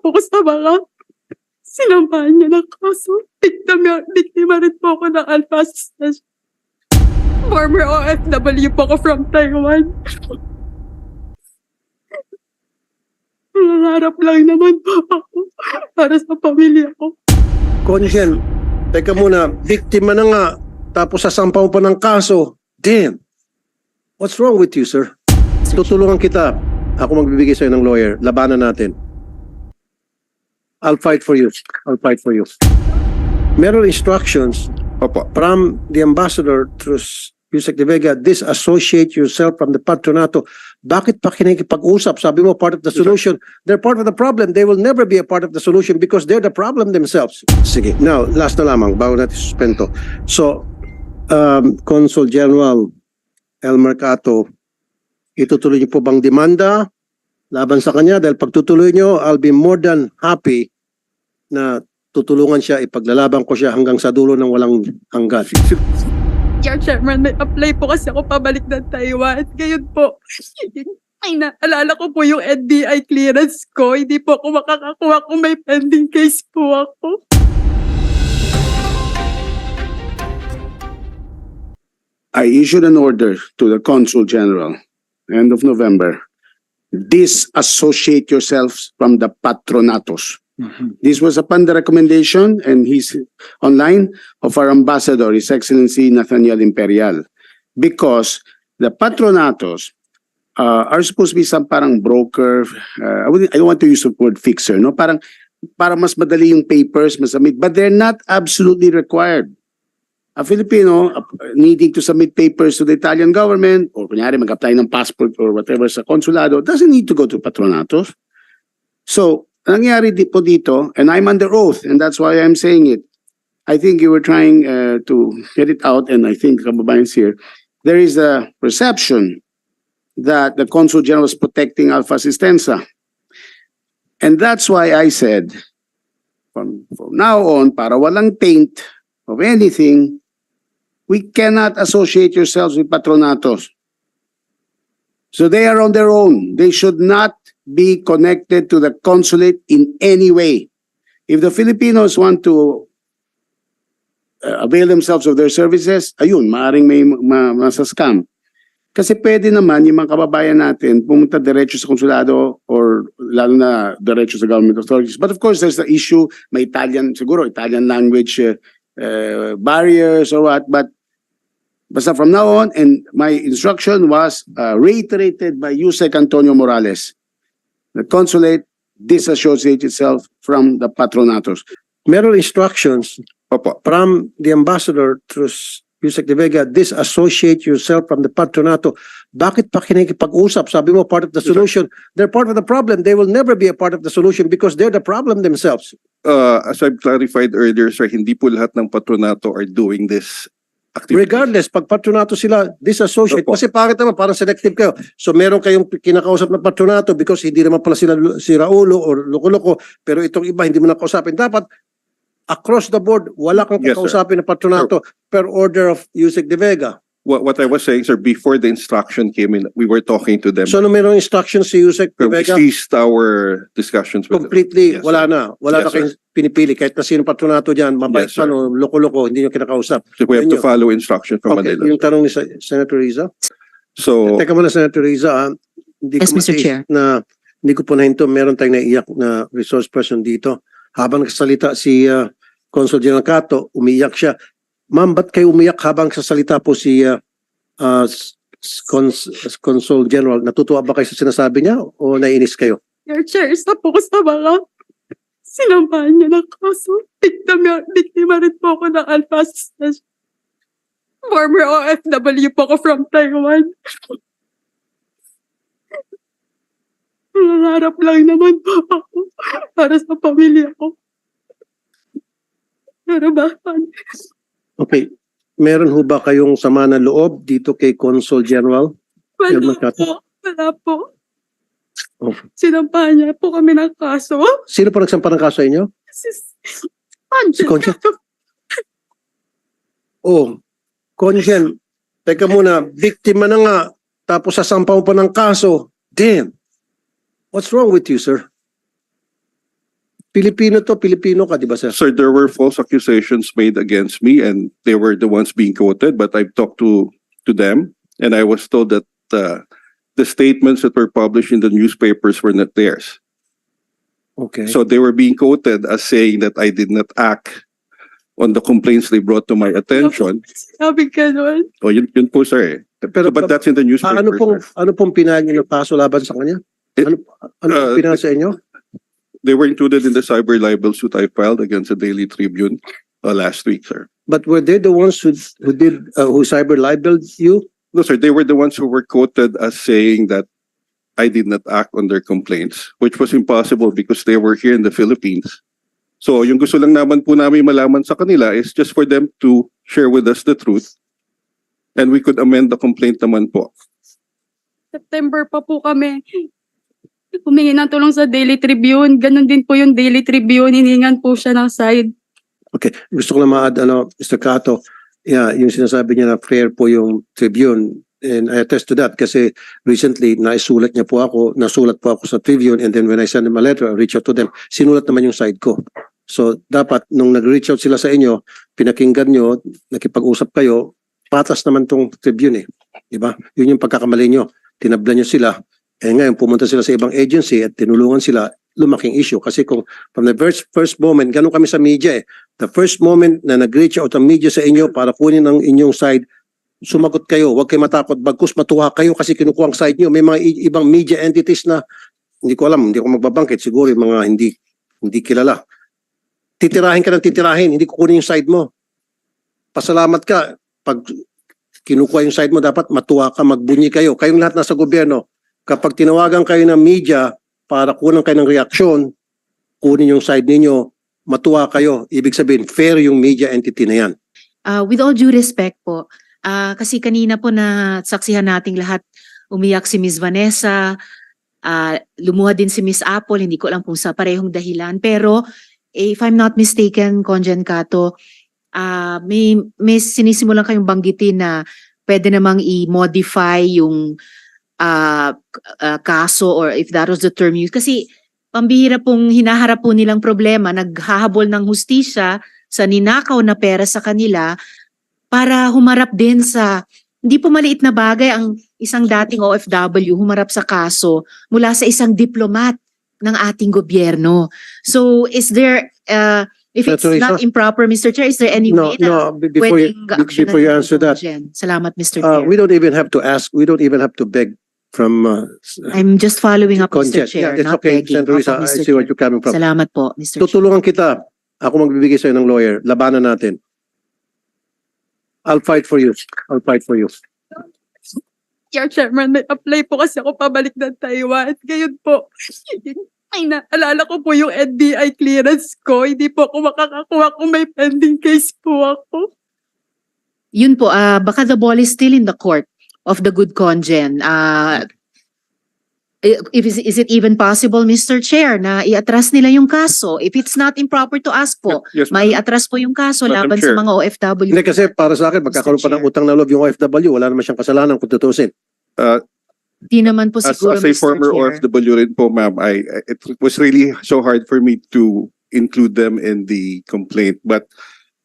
Po ko sa mga sinampahan niya ng kaso. Biktima, biktima rin po ako ng alpha assistant. Former OFW po ako from Taiwan. Nangarap lang naman po ako para sa pamilya ko. Konjen, teka muna, biktima na nga, tapos sasampaw pa ng kaso. Damn! What's wrong with you, sir? Tutulungan kita. Ako magbibigay sa'yo ng lawyer. Labanan natin. I'll fight for you. I'll fight for you. Meron instructions Opo. from the ambassador to Yusek de Vega, disassociate yourself from the patronato. Bakit pa kinikipag-usap? Sabi mo, part of the solution. They're part of the problem. They will never be a part of the solution because they're the problem themselves. Sige. Now, last na lamang, bago natin suspento. So, um, Consul General El Mercato, itutuloy niyo po bang demanda laban sa kanya? Dahil pagtutuloy niyo, I'll be more than happy na tutulungan siya, ipaglalaban ko siya hanggang sa dulo ng walang hanggan. Your chairman, may apply po kasi ako pabalik ng Taiwan. Ngayon po, ay naalala ko po yung NBI clearance ko. Hindi po ako makakakuha kung may pending case po ako. I issued an order to the Consul General, end of November. Disassociate yourselves from the patronatos. This was upon the recommendation, and he's online, of our ambassador, His Excellency Nathaniel Imperial. Because the patronatos uh, are supposed to be some parang broker, uh, I, wouldn't- I don't want to use the word fixer, no? Parang, para mas madali yung papers, mas submit, but they're not absolutely required a Filipino uh, needing to submit papers to the Italian government or kunyari mag-apply ng passport or whatever sa konsulado doesn't need to go to patronatos. So, nangyari di po dito, and I'm under oath, and that's why I'm saying it. I think you were trying uh, to get it out, and I think kababayans here, there is a perception that the Consul General is protecting Alpha. And that's why I said, from, from now on, para walang taint of anything, we cannot associate yourselves with patronatos. So they are on their own. They should not be connected to the consulate in any way. If the Filipinos want to uh, avail themselves of their services, ayun, maaring may ma, scam. Kasi pwede naman yung mga kababayan natin pumunta diretso sa konsulado or lalo na diretso sa government authorities. But of course, there's the issue, may Italian, siguro Italian language uh, uh, barriers or what, but basta from now on, and my instruction was uh, reiterated by Yusek Antonio Morales. The consulate disassociate itself from the patronatos. Meron instructions Opo. from the ambassador to Yusek de Vega, disassociate yourself from the patronato. Bakit pa kinikipag-usap? Sabi mo, part of the solution. They're part of the problem. They will never be a part of the solution because they're the problem themselves. Uh, as I've clarified earlier, sir, hindi po lahat ng patronato are doing this activity. Regardless, pag patronato sila, disassociate. Opo. Kasi bakit naman, parang selective kayo. So meron kayong kinakausap na patronato because hindi naman pala sila si Raulo or Loko-Loko, pero itong iba hindi mo nakausapin. Dapat, across the board, wala kang Yes, kakausapin na patronato per order of Yusek de Vega. What, what I was saying, sir, before the instruction came in, we were talking to them. So ano merong instructions si Yusek We Vega? ceased our discussions with them. Completely, Yes, wala sir. na. Wala na Yes, kayong pinipili. Kahit na sino patronato dyan, mabait Yes, sir. pa, no, loko-loko, hindi nyo kinakausap. So we have to Yun yun. follow instruction from Okay, Manila. yung tanong ni Sen- Senator Riza. So, Teka muna, Senator Riza, ah. hindi Yes, ko Mr. matiis Chair. na hindi ko po nahinto, meron tayong naiyak na resource person dito. Habang nagsasalita si ah, Consul General Cato, umiyak siya. Ma'am, ba't kayo umiyak habang sasalita po si s- s- Cons- Consul General? Natutuwa ba kayo sa sinasabi niya o nainis kayo? Your chair, isa po ko sa mga sinampahan niya ng kaso. Biktima, rin po ako ng alpha. Former OFW po ako from Taiwan. Nangarap lang naman po ako para sa pamilya ko. Pero bakit? Okay. Meron ho ba kayong sama na loob dito kay Consul General? Wala magkata- po. Wala po. Oh. Sinampahan niya po kami ng kaso. Sino po nagsampa ng kaso sa inyo? Si. Si Concha? Oh, Conjen, teka muna, biktima na nga, tapos sasampaw pa ng kaso. Damn. What's wrong with you, sir? Pilipino to, Pilipino ka, di ba sir? Sir, there were false accusations made against me and they were the ones being quoted, but I've talked to, to them and I was told that, uh, the statements that were published in the newspapers were not theirs. Okay. So they were being quoted as saying that I did not act on the complaints they brought to my attention. Sabi ganun. O yun, yun po sir eh. pero But that's in the ah, newspaper. ano pong sir. ano pong pinahal niyo ng kaso laban sa kanya? Eh, Ano ano uh, pong pinahal sa inyo? They were included in the cyber libel suit I filed against the Daily Tribune uh, last week, sir. But were they the ones who who did uh, who cyber libeled you? No, sir, they were the ones who were quoted as saying that I did not act on their complaints, which was impossible because they were here in the Philippines. So yung gusto lang naman po namin malaman sa kanila is just for them to share with us the truth and we could amend the complaint naman po. September pa po kami. Humingi ng tulong sa Daily Tribune. Ganon din po yung Daily Tribune. Hiningan po siya ng side. Okay, gusto ko lang ma-add, ano, Mr. Cato, yeah, yung sinasabi niya na fair po yung Tribune, and I attest to that kasi recently, naisulat niya po ako, nasulat po ako sa Tribune, and then when I send them a letter, I reach out to them, sinulat naman yung side ko. So, dapat, nung nag-reach out sila sa inyo, pinakinggan nyo, nakipag-usap kayo, patas naman tong Tribune eh. Di ba? Yun yung pagkakamali nyo. Tinabla nyo sila, eh ngayon, pumunta sila sa ibang agency at tinulungan sila, lumaking issue. Kasi kung from the first, first moment, ganun kami sa media eh. The first moment na nag-reach out ang media sa inyo para kunin ang inyong side, sumagot kayo, huwag kayo matakot, bagkus matuwa kayo kasi kinukuha ang side nyo. May mga ibang media entities na, hindi ko alam, hindi ko magbabangkit, siguro yung mga hindi, hindi kilala. Titirahin ka ng titirahin, hindi kukunin yung side mo. Pasalamat ka, pag kinukuha yung side mo, dapat matuwa ka, magbunyi kayo. Kayong lahat nasa gobyerno, kapag tinawagan kayo ng media para kunan kayo ng reaksyon, kunin yung side ninyo, matuwa kayo. Ibig sabihin, fair yung media entity na yan. Uh, with all due respect po, ah, kasi kanina po na saksihan nating lahat, umiyak si Miss Vanessa, ah, lumuha din si Miss Apple, hindi ko alam kung sa parehong dahilan. Pero if I'm not mistaken, Conjen Cato, ah, may, may sinisimulan kayong banggitin na pwede namang i-modify yung k- ah, kaso or if that was the term used. Kasi pambihira pong hinaharap po nilang problema, naghahabol ng hustisya sa ninakaw na pera sa kanila para humarap din sa hindi po maliit na bagay ang isang dating OFW humarap sa kaso mula sa isang diplomat ng ating gobyerno. So is there uh, if it's Senator not Risa? improper Mr. Chair is there any No, way no, be- before you, before you answer that? Salamat Mr. uh, Chair. we don't even have to ask, we don't even have to beg from uh, I'm just following up Mr. Conjet. Chair, Yeah, it's not okay, begging. Senator Opo, Risa, I Mr. see where Chair. you're coming from. Salamat po Mr. Chair. Tutulungan kita. Ako magbibigay sa'yo ng lawyer. Labanan natin. I'll fight for you. I'll fight for you. Your chairman, may apply po kasi ako pabalik ng Taiwan. Ngayon po, ay naalala ko po yung NBI clearance ko. Hindi po ako makakakuha kung may pending case po ako. Yun po, ah baka the ball is still in the court of the good congen. I- if is, is it even possible, Mr. Chair, na i-atras nila yung kaso? If it's not improper to ask po, Yes, may atras po yung kaso Madam laban sa Chair. mga OFW. Hindi kasi para sa akin, magkakaroon pa ng utang na loob yung OFW. Wala naman siyang kasalanan kung tutusin. Di naman po as, siguro, as a Mr. former Chair. OFW rin po, ma'am, I- it was really so hard for me to include them in the complaint. But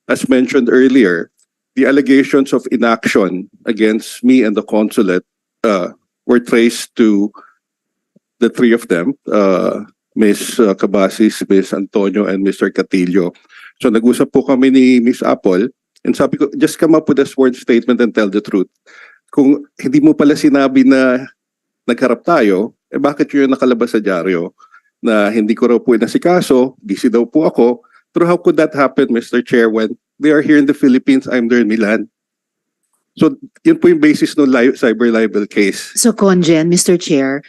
as mentioned earlier, the allegations of inaction against me and the consulate uh, were traced to the three of them, uh, Ms. Cabasis, Ms. Antonio, and Mr. Catillo. So nag-usap po kami ni Ms. Apple and sabi ko, just come up with a sworn statement and tell the truth. Kung hindi mo pala sinabi na nagharap tayo, eh bakit yun nakalabas sa dyaryo na hindi ko raw po inasikaso, busy daw po ako. Pero how could that happen, Mr. Chair, when they are here in the Philippines, I'm there in Milan? So, yun po yung basis ng li- cyber libel case. So, Congen, Mr. Chair,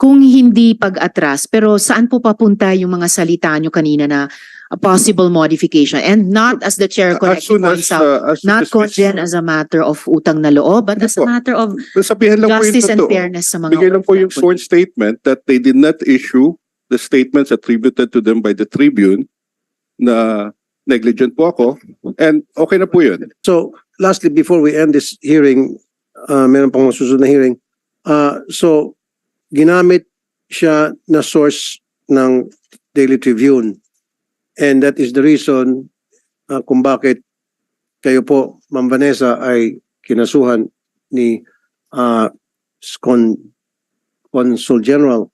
kung hindi pag-atras, pero saan po papunta yung mga salita nyo kanina na a possible modification? And not as the Chair As correctly as, points out, uh, as not as- Congen as a matter of utang na loob, but as a po. matter of Sabihan lang po justice and totoo. fairness sa mga Bigay lang po yung sworn statement that they did not issue the statements attributed to them by the Tribune na negligent po ako. And okay na po yun. So, lastly, before we end this hearing, uh, meron pang masusunod na hearing. Uh, so, ginamit siya na source ng Daily Tribune And that is the reason uh, kung bakit kayo po, Ma'am Vanessa, ay kinasuhan ni uh, Con Consul General.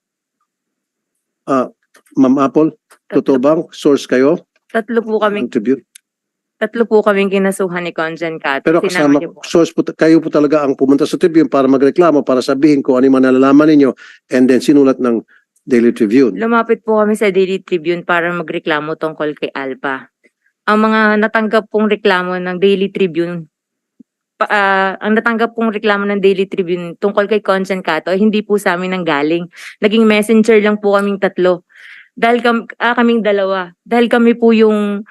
Uh, Ma'am Apple, totoo bang source kayo Tatlo po ng kaming Tribune? tatlo po kaming kinasuhan ni Conjen Cat. Pero Sinama kasama, niyo po. source po, kayo po talaga ang pumunta sa Tribune para magreklamo, para sabihin kung ano yung mga nalalaman ninyo and then sinulat ng Daily Tribune. Lumapit po kami sa Daily Tribune para magreklamo tungkol kay Alpha. Ang mga natanggap pong reklamo ng Daily Tribune, pa, ah, ang natanggap pong reklamo ng Daily Tribune tungkol kay Conjen Cato, hindi po sa amin nanggaling. Naging messenger lang po kaming tatlo. Dahil kam, ah, kaming dalawa. Dahil kami po yung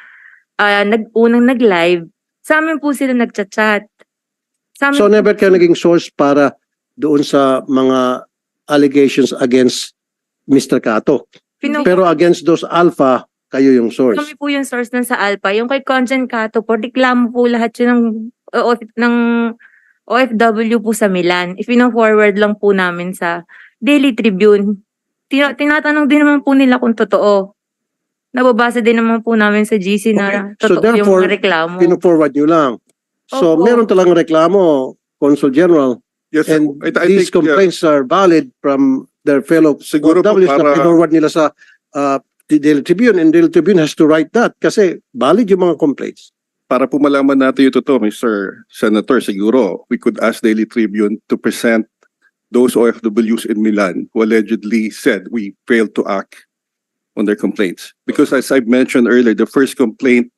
ah, nag, unang nag-live, sa amin po sila nagchat-chat. Sa amin So po- never kayo naging source para doon sa mga allegations against Mr. Kato. Pinu- Pero against those alpha, kayo yung source. Kami po yung source nun sa Alpha. Yung kay Conjen Cato po, reklamo po lahat yun ng, o, ng OFW po sa Milan. If forward lang po namin sa Daily Tribune. Tina- tinatanong din naman po nila kung totoo. Nababasa din naman po namin sa GC na Okay. So totoo yung therefore, mga reklamo. Pino-forward nyo lang. So Opo. meron talagang reklamo, Consul General, Yes, sir. and I, I these think, uh, complaints are valid from their fellow Siguro po OFWs na para- pinorward nila sa uh, the Daily Tribune and Daily Tribune has to write that kasi valid yung mga complaints. para po malaman natin yung totoo, Mr. Senator, siguro we could ask Daily Tribune to present those OFWs in Milan who allegedly said we failed to act on their complaints. Because as I mentioned earlier, the first complaint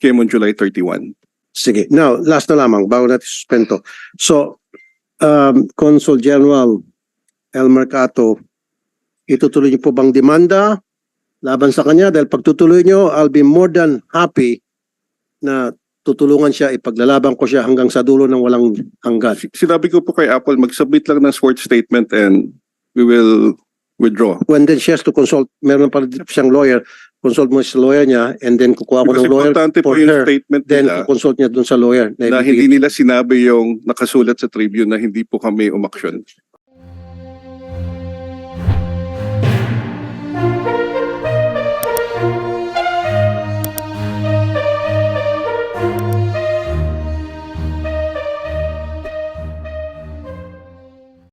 came on July 31. Sige. Now, last na lamang, bago natin suspento. So, um, Consul General Elmer Cato, itutuloy niyo po bang demanda laban sa kanya? Dahil pagtutuloy niyo, I'll be more than happy na tutulungan siya, ipaglalaban ko siya hanggang sa dulo ng walang hanggan. Si- Sinabi ko po kay Apple, mag-submit lang ng sworn statement and we will withdraw. When then she has to consult, meron pa siyang lawyer, consult mo sa lawyer niya, and then kukuha ko Because ng lawyer importante po for yung her, statement then nila consult niya dun sa lawyer. na ibibigay- hindi nila sinabi yung nakasulat sa Tribune na hindi po kami umaksyon.